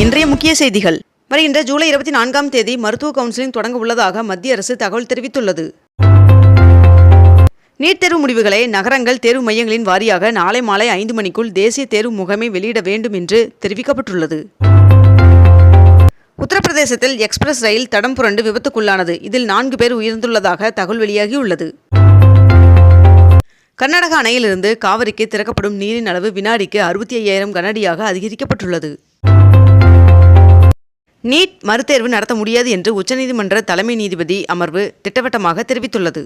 இன்றைய முக்கிய செய்திகள். வருகின்ற ஜூலை இருபத்தி நான்காம் தேதி மருத்துவ கவுன்சிலிங் தொடங்க உள்ளதாக மத்திய அரசு தகவல் தெரிவித்துள்ளது. நீட் தேர்வு முடிவுகளை நகரங்கள் தேர்வு மையங்களின் வாரியாக நாளை மாலை ஐந்து மணிக்குள் தேசிய தேர்வு முகமை வெளியிட வேண்டும் என்று தெரிவிக்கப்பட்டுள்ளது. உத்தரப்பிரதேசத்தில் எக்ஸ்பிரஸ் ரயில் தடம் புரண்டு விபத்துக்குள்ளானது. இதில் நான்கு பேர் உயிர்ந்துள்ளதாக தகவல் வெளியாகியுள்ளது. கர்நாடக அணையிலிருந்து காவிரிக்கு திறக்கப்படும் நீரின் அளவு வினாடிக்கு அறுபத்தி ஐயாயிரம் கனஅடியாக அதிகரிக்கப்பட்டுள்ளது. நீட் மறுதேர்வு நடத்த முடியாது என்று உச்சநீதிமன்ற தலைமை நீதிபதி அமர்வு திட்டவட்டமாக தெரிவித்துள்ளது.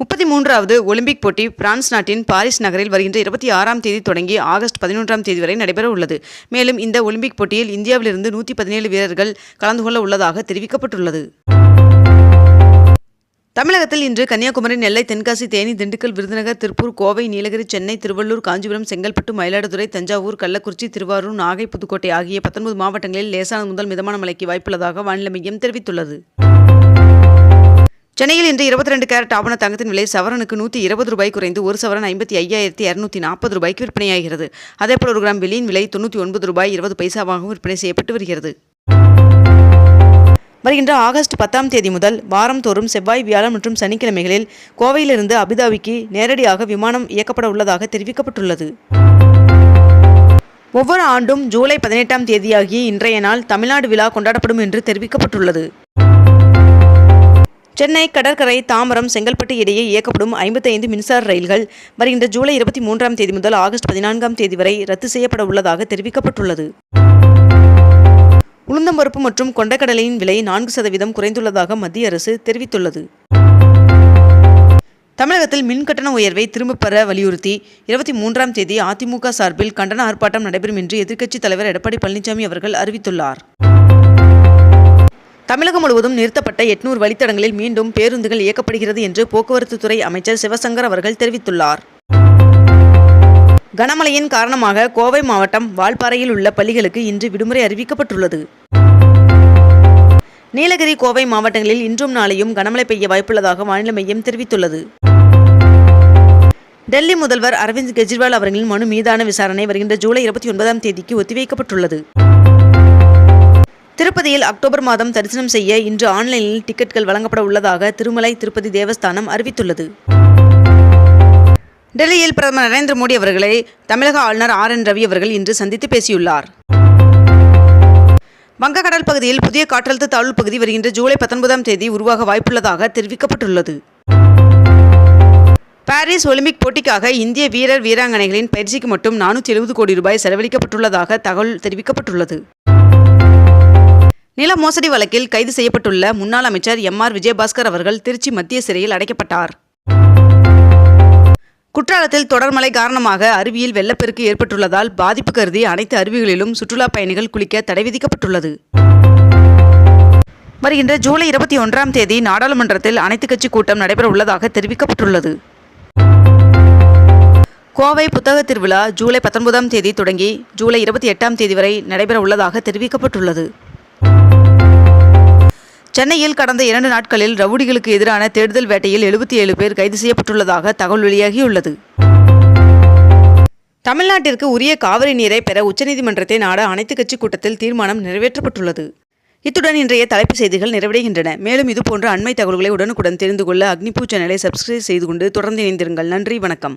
முப்பத்தி மூன்றாவது ஒலிம்பிக் போட்டி பிரான்ஸ் நாட்டின் பாரிஸ் நகரில் வருகின்ற இருபத்தி ஆறாம் தேதி தொடங்கி ஆகஸ்ட் பதினொன்றாம் தேதி வரை நடைபெற உள்ளது. மேலும் இந்த ஒலிம்பிக் போட்டியில் இந்தியாவிலிருந்து நூற்றி பதினேழு வீரர்கள் கலந்து கொள்ள உள்ளதாக தெரிவிக்கப்பட்டுள்ளது. தமிழகத்தில் இன்று கன்னியாகுமரி நெல்லை தென்காசி தேனி திண்டுக்கல் விருதுநகர் திருப்பூர் கோவை நீலகிரி சென்னை திருவள்ளூர் காஞ்சிபுரம் செங்கல்பட்டு மயிலாடுதுறை தஞ்சாவூர் கள்ளக்குறிச்சி திருவாரூர் நாகை புதுக்கோட்டை ஆகிய பத்தொன்பது மாவட்டங்களில் லேசான முதல் மிதமான மழைக்கு வாய்ப்புள்ளதாக வானிலை மையம் தெரிவித்துள்ளது. சென்னையில் இன்று இருபத்தி ரெண்டு கேரட் ஆவண தங்கத்தின் விலை சவரனுக்கு நூற்றி இருபது ரூபாய் குறைந்து ஒரு சவரன் ஐம்பத்தி ஐயாயிரத்தி இரநூத்தி நாற்பது ரூபாய்க்கு விற்பனையாகிறது. அதேபோல் ஒரு கிராம் வெளியின் விலை தொண்ணூற்றி ஒன்பது ரூபாய் இருபது பைசாவாகவும் விற்பனை செய்யப்பட்டு வருகிறது. வருகின்ற ஆகஸ்ட் பத்தாம் தேதி முதல் வாரந்தோறும் செவ்வாய் வியாழன் மற்றும் சனிக்கிழமைகளில் கோவையிலிருந்து அபுதாபிக்கு நேரடியாக விமானம் இயக்கப்பட உள்ளதாக தெரிவிக்கப்பட்டுள்ளது. ஒவ்வொரு ஆண்டும் ஜூலை பதினெட்டாம் தேதியாகிய இன்றைய நாள் தமிழ்நாடு விழா கொண்டாடப்படும் என்று தெரிவிக்கப்பட்டுள்ளது. சென்னை கடற்கரை தாம்பரம் செங்கல்பட்டு இடையே இயக்கப்படும் ஐம்பத்தைந்து மின்சார ரயில்கள் வருகின்ற ஜூலை இருபத்தி மூன்றாம் தேதி முதல் ஆகஸ்ட் பதினான்காம் தேதி வரை ரத்து செய்யப்பட உள்ளதாக தெரிவிக்கப்பட்டுள்ளது. உளுந்தம்பருப்பு மற்றும் கொண்டக்கடலையின் விலை நான்கு சதவீதம் குறைந்துள்ளதாக மத்திய அரசு தெரிவித்துள்ளது. தமிழகத்தில் மின் கட்டண உயர்வை திரும்பப் பெற வலியுறுத்தி இருபத்தி மூன்றாம் தேதி அதிமுக சார்பில் கண்டன ஆர்ப்பாட்டம் நடைபெறும் என்று எதிர்க்கட்சித் தலைவர் எடப்பாடி பழனிசாமி அவர்கள் அறிவித்துள்ளார். தமிழகம் முழுவதும் நிறுத்தப்பட்ட எட்நூறு வழித்தடங்களில் மீண்டும் பேருந்துகள் இயக்கப்படுகிறது என்று போக்குவரத்துத்துறை அமைச்சர் சிவசங்கர் அவர்கள் தெரிவித்துள்ளார். கனமழையின் காரணமாக கோவை மாவட்டம் வால்பாறையில் உள்ள பள்ளிகளுக்கு இன்று விடுமுறை அறிவிக்கப்பட்டுள்ளது. நீலகிரி கோவை மாவட்டங்களில் இன்றும் நாளையும் கனமழை பெய்ய வாய்ப்புள்ளதாக வானிலை மையம் தெரிவித்துள்ளது. டெல்லி முதல்வர் அரவிந்த் கெஜ்ரிவால் அவர்களின் மனு மீதான விசாரணை வருகின்ற ஜூலை இருபத்தி ஒன்பதாம் தேதிக்கு ஒத்திவைக்கப்பட்டுள்ளது. திருப்பதியில் அக்டோபர் மாதம் தரிசனம் செய்ய இன்று ஆன்லைனில் டிக்கெட்கள் வழங்கப்பட உள்ளதாக திருமலை திருப்பதி தேவஸ்தானம் அறிவித்துள்ளது. டெல்லியில் பிரதமர் நரேந்திர மோடி அவர்களை தமிழக ஆளுநர் ஆர் என் ரவி அவர்கள் இன்று சந்தித்து பேசியுள்ளார். வங்கக்கடல் பகுதியில் புதிய காற்றழுத்த தாழ்வு பகுதி வருகின்ற ஜூலை பத்தொன்பதாம் தேதி உருவாக வாய்ப்புள்ளதாக தெரிவிக்கப்பட்டுள்ளது. பாரிஸ் ஒலிம்பிக் போட்டிக்காக இந்திய வீரர் வீராங்கனைகளின் பயிற்சிக்கு மட்டும் நானூற்றி எழுபது கோடி ரூபாய் செலவழிக்கப்பட்டுள்ளதாக தகவல் தெரிவிக்கப்பட்டுள்ளது. நில மோசடி வழக்கில் கைது செய்யப்பட்டுள்ள முன்னாள் அமைச்சர் எம் ஆர் விஜயபாஸ்கர் அவர்கள் திருச்சி மத்திய சிறையில் அடைக்கப்பட்டார். குற்றாலத்தில் தொடர்மழை காரணமாக அருவியில் வெள்ளப்பெருக்கு ஏற்பட்டுள்ளதால் பாதிப்பு கருதி அனைத்து அருவிகளிலும் சுற்றுலா பயணிகள் குளிக்க தடை விதிக்கப்பட்டுள்ளது. வருகின்ற ஜூலை இருபத்தி ஒன்றாம் தேதி நாடாளுமன்றத்தில் அனைத்துக் கட்சி கூட்டம் நடைபெற உள்ளதாக தெரிவிக்கப்பட்டுள்ளது. கோவை புத்தக திருவிழா ஜூலை பத்தொன்பதாம் தேதி தொடங்கி ஜூலை இருபத்தி எட்டாம் தேதி வரை நடைபெற உள்ளதாக தெரிவிக்கப்பட்டுள்ளது. சென்னையில் கடந்த இரண்டு நாட்களில் ரவுடிகளுக்கு எதிரான தேடுதல் வேட்டையில் எழுபத்தி ஏழு பேர் கைது செய்யப்பட்டுள்ளதாக தகவல் வெளியாகியுள்ளது. தமிழ்நாட்டிற்கு உரிய காவிரி நீரை பெற உச்சநீதிமன்றத்தை நாட அனைத்துக் கட்சி கூட்டத்தில் தீர்மானம் நிறைவேற்றப்பட்டுள்ளது. இத்துடன் இன்றைய தலைப்புச் செய்திகள் நிறைவடைகின்றன. மேலும் இதுபோன்ற அண்மை தகவல்களை உடனுக்குடன் தெரிந்து கொள்ள அக்னிபூ சேனலை சப்ஸ்கிரைப் செய்து கொண்டு தொடர்ந்து இணைந்திருங்கள். நன்றி வணக்கம்.